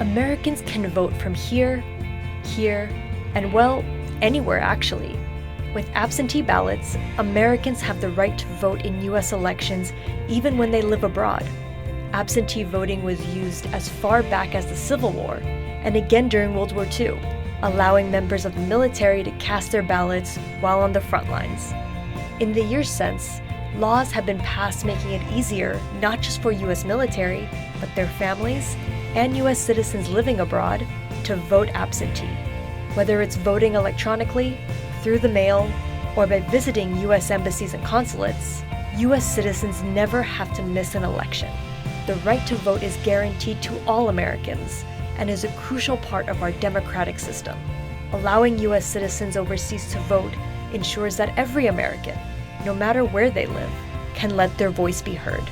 Americans can vote from here, here, and well, anywhere actually. With absentee ballots, Americans have the right to vote in US elections even when they live abroad. Absentee voting was used as far back as the Civil War and again during World War II, allowing members of the military to cast their ballots while on the front lines. In the years since, laws have been passed making it easier not just for US military, but their families and US citizens living abroad to vote absentee. Whether it's voting electronically, through the mail, or by visiting US embassies and consulates, US citizens never have to miss an election. The right to vote is guaranteed to all Americans and is a crucial part of our democratic system. Allowing US citizens overseas to vote ensures that every American, no matter where they live, can let their voice be heard.